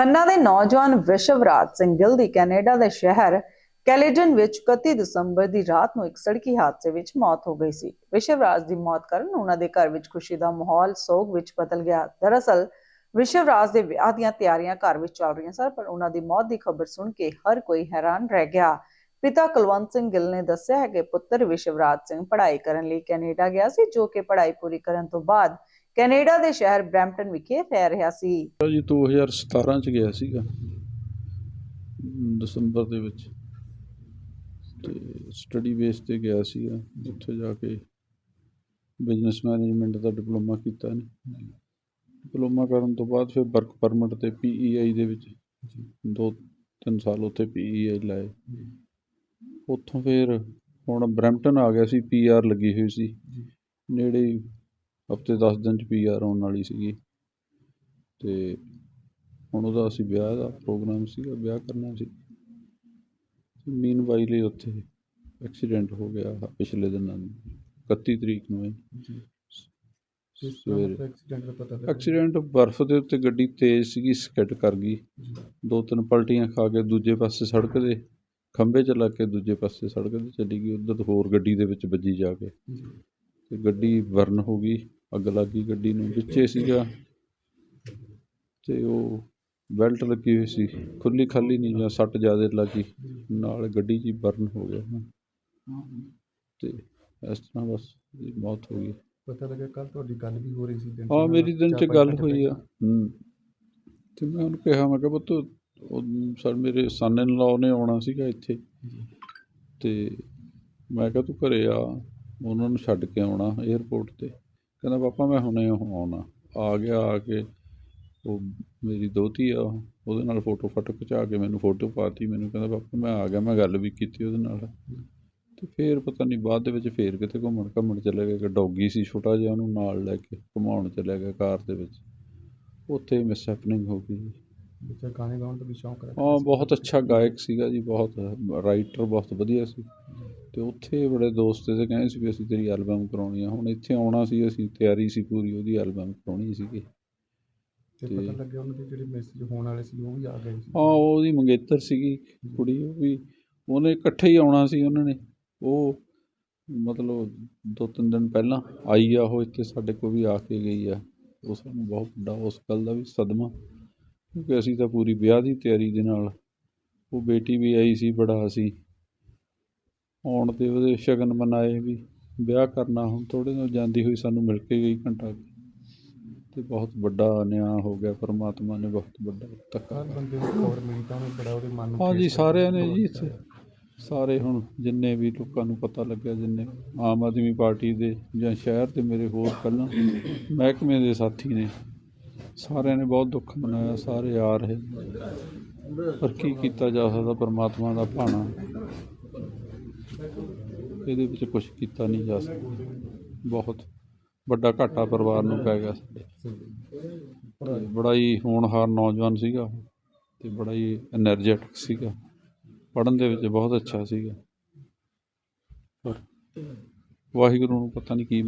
ਖੰਨਾ ਦੇ ਨੌਜਵਾਨ ਵਿਸ਼ਵਰਾਜ ਸਿੰਘ ਗਿੱਲ ਦੀ ਕੈਨੇਡਾ ਦੇ ਸ਼ਹਿਰ ਕੈਲੇਜਨ ਵਿੱਚ 31 ਦਸੰਬਰ ਦੀ ਰਾਤ ਨੂੰ ਇੱਕ ਸੜਕੀ ਹਾਦਸੇ ਵਿੱਚ ਮੌਤ ਹੋ ਗਈ ਸੀ। ਵਿਸ਼ਵਰਾਜ ਦੀ ਮੌਤ ਕਾਰਨ ਉਹਨਾਂ ਦੇ ਘਰ ਵਿੱਚ ਖੁਸ਼ੀ ਦਾ ਮਾਹੌਲ ਸੋਗ ਵਿੱਚ ਬਦਲ ਗਿਆ। ਦਰਅਸਲ ਵਿਸ਼ਵਰਾਜ ਦੇ ਵਿਆਹ ਦੀਆਂ ਤਿਆਰੀਆਂ ਘਰ ਵਿੱਚ ਚੱਲ ਰਹੀਆਂ ਸਨ, ਪਰ ਉਹਨਾਂ ਦੀ ਮੌਤ ਦੀ ਖਬਰ ਸੁਣ ਕੇ ਹਰ ਕੋਈ ਹੈਰਾਨ ਰਹਿ ਗਿਆ। ਪਿਤਾ ਕੁਲਵੰਤ ਸਿੰਘ ਗਿੱਲ ਨੇ ਦੱਸਿਆ ਹੈ ਕਿ ਪੁੱਤਰ ਵਿਸ਼ਵਰਾਜ ਸਿੰਘ ਪੜ੍ਹਾਈ ਕਰਨ ਲਈ ਕੈਨੇਡਾ ਗਿਆ ਸੀ, ਜੋ ਕਿ ਪੜ੍ਹਾਈ ਪੂਰੀ ਕਰਨ ਤੋਂ ਬਾਅਦ ਕੈਨੇਡਾ ਦੇ ਸ਼ਹਿਰ ਬਰੈਂਪਟਨ ਵਿਖੇ ਰਹਿ ਰਿਹਾ ਸੀ। ਜੀ 2017 ਚ ਗਿਆ ਸੀਗਾ। ਦਸੰਬਰ ਦੇ ਵਿੱਚ। ਤੇ ਸਟੱਡੀ ਬੇਸ ਤੇ ਗਿਆ ਸੀਗਾ ਉੱਥੇ ਜਾ ਕੇ ਬਿਜ਼ਨਸ ਮੈਨੇਜਮੈਂਟ ਦਾ ਡਿਪਲੋਮਾ ਕੀਤਾ ਨੇ ਡਿਪਲੋਮਾ ਕਰਨ ਤੋਂ ਬਾਅਦ ਫਿਰ ਵਰਕ ਪਰਮਿਟ ਤੇ ਪੀਈਆਈ ਦੇ ਵਿੱਚ ਦੋ ਤਿੰਨ ਸਾਲ ਉੱਥੇ ਪੀਈਆਈ ਲਾਏ। ਉੱਥੋਂ ਫਿਰ ਹੁਣ ਬਰੈਂਪਟਨ ਆ ਗਿਆ ਸੀ ਪੀਆਰ ਲੱਗੀ ਹੋਈ ਸੀ। ਨੇੜੇ ਹਫ਼ਤੇ 10 ਦਿਨ ਚ ਪੀਆਰ ਆਉਣ ਵਾਲੀ ਸੀਗੀ। ਤੇ ਹੁਣ ਉਹਦਾ ਅਸੀਂ ਵਿਆਹ ਦਾ ਪ੍ਰੋਗਰਾਮ ਸੀਗਾ ਵਿਆਹ ਕਰਨਾ ਸੀ। ਮੀਨ ਵਾਈਲੇ ਉੱਥੇ ਐਕਸੀਡੈਂਟ ਹੋ ਗਿਆ ਪਿਛਲੇ ਦਿਨਾਂ ਨੂੰ 31 ਤਰੀਕ ਨੂੰ ਇਹ। ਸਵੇਰੇ। ਐਕਸੀਡੈਂਟ ਦਾ ਪਤਾ ਲੱਗਾ ਐਕਸੀਡੈਂਟ ਬਰਫ਼ ਦੇ ਉੱਤੇ ਗੱਡੀ ਤੇਜ਼ ਸੀਗੀ ਸਕਿੱਡ ਕਰ ਗਈ। ਦੋ ਤਿੰਨ ਪਲਟੀਆਂ ਖਾ ਕੇ ਦੂਜੇ ਪਾਸੇ ਸੜਕ ਦੇ ਖੰਭੇ 'ਚ ਲੱਗ ਕੇ ਦੂਜੇ ਪਾਸੇ ਸੜਕ ਤੇ ਚਲੀ ਗਈ। ਉੱਧਰ ਹੋਰ ਗੱਡੀ ਦੇ ਵਿੱਚ ਵੱਜੀ ਜਾ ਕੇ। ਤੇ ਗੱਡੀ ਬਰਨ ਹੋ ਗਈ। ਅੱਗ ਲੱਗ ਗੱਡੀ ਨੂੰ ਵਿੱਚੇ ਸੀਗਾ। ਤੇ ਉਹ ਬੈਲਟ ਲੱਗੀ ਹੋਈ ਸੀ ਖੁੱਲੀ ਖਾਲੀ ਨਹੀਂ ਜਾਂ ਸੱਟ ਜ਼ਿਆਦਾ ਲੱਗੀ ਨਾਲ ਗੱਡੀ ਹੀ ਬਰਨ ਹੋ ਗਿਆ ਨਾ ਤੇ ਇਸ ਤਰ੍ਹਾਂ ਬਸ ਮੌਤ ਹੋ ਗਈ। ਪਤਾ ਲੱਗਾ ਕੱਲ ਤੁਹਾਡੀ ਗੱਲ ਵੀ ਹੋ ਰਹੀ ਸੀ ਦਿਨ ਹਾਂ ਮੇਰੀ ਦਿਨ ਚ ਗੱਲ ਹੋਈ ਆ। ਹੂੰ। ਤੇ ਮੈਂ ਉਹਨੂੰ ਕਿਹਾ ਮੈਂ ਕਿਹਾ ਪੁੱਤ ਉਹ ਸਰ ਮੇਰੇ ਸਨ ਇਨ ਲਾਅ ਨੇ ਆਉਣਾ ਸੀਗਾ ਇੱਥੇ। ਤੇ ਮੈਂ ਕਿਹਾ ਤੂੰ ਘਰੇ ਆ ਉਹਨਾਂ ਨੂੰ ਛੱਡ ਕੇ ਆਉਣਾ 에ਅਰਪੋਰਟ ਤੇ। ਕਹਿੰਦਾ ਪਾਪਾ ਮੈਂ ਹੁਣੇ ਆਉਣਾ। ਆ ਗਿਆ ਆ ਕੇ ਉਹ ਮੇਰੀ ਦੋਤੀ ਆ ਉਹਦੇ ਨਾਲ ਫੋਟੋ ਫੋਟੋ ਖਿਚਾ ਕੇ ਮੈਨੂੰ ਫੋਟੋ ਪਾਤੀ। ਮੈਨੂੰ ਕਹਿੰਦਾ ਪਾਪਾ ਮੈਂ ਆ ਗਿਆ ਮੈਂ ਗੱਲ ਵੀ ਕੀਤੀ ਉਹਦੇ ਨਾਲ। ਤੇ ਫੇਰ ਪਤਾ ਨਹੀਂ ਬਾਅਦ ਦੇ ਵਿੱਚ ਫੇਰ ਕਿਤੇ ਘੁੰਮਣ ਘੁੰਮਣ ਚਲੇ ਗਏ। ਕਿ ਡੌਗੀ ਸੀ ਛੋਟਾ ਜਿਹਾ ਉਹਨੂੰ ਨਾਲ ਲੈ ਕੇ ਘੁਮਾਉਣ ਚਲੇ ਗਏ ਕਾਰ ਦੇ ਵਿੱਚ। ਉੱਥੇ ਮਿਸ ਹੈਪਨਿੰਗ ਹੋ ਗਈ। ਬੱਚਾ ਗਾਣੇ ਗਾਉਣ ਦਾ ਵੀ ਸ਼ੌਂਕ ਰੱਖਦਾ ਹਾਂ। ਬਹੁਤ ਅੱਛਾ ਗਾਇਕ ਸੀਗਾ ਜੀ ਬਹੁਤ ਰਾਈਟਰ ਬਹੁਤ ਵਧੀਆ ਸੀ। ਤੇ ਉੱਥੇ ਬੜੇ ਦੋਸਤ ਇਹਦੇ ਕਹਿੰਦੇ ਸੀ ਵੀ ਅਸੀਂ ਤੇਰੀ ਐਲਬਮ ਕਰਾਉਣੀ ਆ। ਹੁਣ ਇੱਥੇ ਆਉਣਾ ਸੀ ਅਸੀਂ ਤਿਆਰੀ ਸੀ ਪੂਰੀ ਉਹਦੀ ਐਲਬਮ ਕਰਾਉਣੀ ਸੀਗੀ। ਤੇ ਤੇ- ਪਤਾ ਲੱਗਿਆ ਉਹਨਾਂ ਦੇ ਜਿਹੜੇ ਮੈਸੇਜ ਹੋਣ ਵਾਲੇ ਸੀ ਉਹ ਵੀ ਆ ਗਏ ਸੀ। ਹਾਂ ਉਹਦੀ ਮੰਗੇਤਰ ਸੀਗੀ ਕੁੜੀ ਉਹ ਵੀ ਉਹਨੇ ਇਕੱਠੇ ਹੀ ਆਉਣਾ ਸੀ ਉਹਨਾਂ ਨੇ। ਉਹ ਮਤਲਬ ਦੋ ਤਿੰਨ ਦਿਨ ਪਹਿਲਾਂ ਆਈ ਆ ਉਹ ਇੱਥੇ ਸਾਡੇ ਕੋਲ ਵੀ ਆ ਕੇ ਗਈ ਆ। ਉਹ ਸਾਨੂੰ ਬਹੁਤ ਵੱਡਾ ਉਸ ਗੱਲ ਦਾ ਵੀ ਸਦਮਾ ਕਿਉਂਕਿ ਅਸੀਂ ਤਾਂ ਪੂਰੀ ਵਿਆਹ ਦੀ ਤਿਆਰੀ ਦੇ ਨਾਲ ਉਹ ਬੇਟੀ ਵੀ ਆਈ ਸੀ ਬੜਾ ਅਸੀਂ ਆਉਣ ਤੇ ਉਹਦੇ ਸ਼ਗਨ ਮਨਾਏ ਵੀ ਵਿਆਹ ਕਰਨਾ ਹੁਣ ਥੋੜੇ ਦਿਨ ਜਾਂਦੀ ਹੋਈ ਸਾਨੂੰ ਮਿਲ ਕੇ ਗਈ ਘੰਟਾ। ਤੇ ਬਹੁਤ ਵੱਡਾ ਨਿਆਂ ਹੋ ਗਿਆ ਪਰਮਾਤਮਾ ਨੇ ਬਹੁਤ ਵੱਡਾ ਧੱਕਾ ਹਰ ਬੰਦੇ ਨੂੰ ਖਬਰ ਮਿਲੀ ਤਾਂ ਉਹਨੂੰ ਬੜਾ ਉਹਦੇ ਮਨ ਨੂੰ ਹਾਂਜੀ ਸਾਰਿਆਂ ਨੇ। ਜੀ ਇੱਥੇ ਸਾਰੇ ਹੁਣ ਜਿੰਨੇ ਵੀ ਲੋਕਾਂ ਨੂੰ ਪਤਾ ਲੱਗਿਆ ਜਿੰਨੇ ਆਮ ਆਦਮੀ ਪਾਰਟੀ ਦੇ ਜਾਂ ਸ਼ਹਿਰ ਦੇ ਮੇਰੇ ਹੋਰ ਪਹਿਲਾਂ ਮਹਿਕਮੇ ਦੇ ਸਾਥੀ ਨੇ ਸਾਰਿਆਂ ਨੇ ਬਹੁਤ ਦੁੱਖ ਮਨਾਇਆ ਸਾਰੇ ਆ ਰਹੇ ਪਰ ਕੀ ਕੀਤਾ ਜਾ ਸਕਦਾ ਪਰਮਾਤਮਾ ਦਾ ਭਾਣਾ ਇਹਦੇ ਵਿੱਚ ਕੁਝ ਕੀਤਾ ਨਹੀਂ ਜਾ ਸਕਦਾ। ਬਹੁਤ ਵੱਡਾ ਘਾਟਾ ਪਰਿਵਾਰ ਨੂੰ ਪੈ ਗਿਆ ਸਾਡੇ। ਬੜਾ ਹੀ ਹੋਣਹਾਰ ਨੌਜਵਾਨ ਸੀਗਾ ਤੇ ਬੜਾ ਹੀ એનર્ਜੈਟਿਕ ਸੀਗਾ। ਪੜਨ ਦੇ ਵਿੱਚ ਬਹੁਤ ਅੱਛਾ ਸੀਗਾ। ਪਰ ਵਾਹਿਗੁਰੂ ਨੂੰ ਪਤਾ ਨਹੀਂ ਕੀ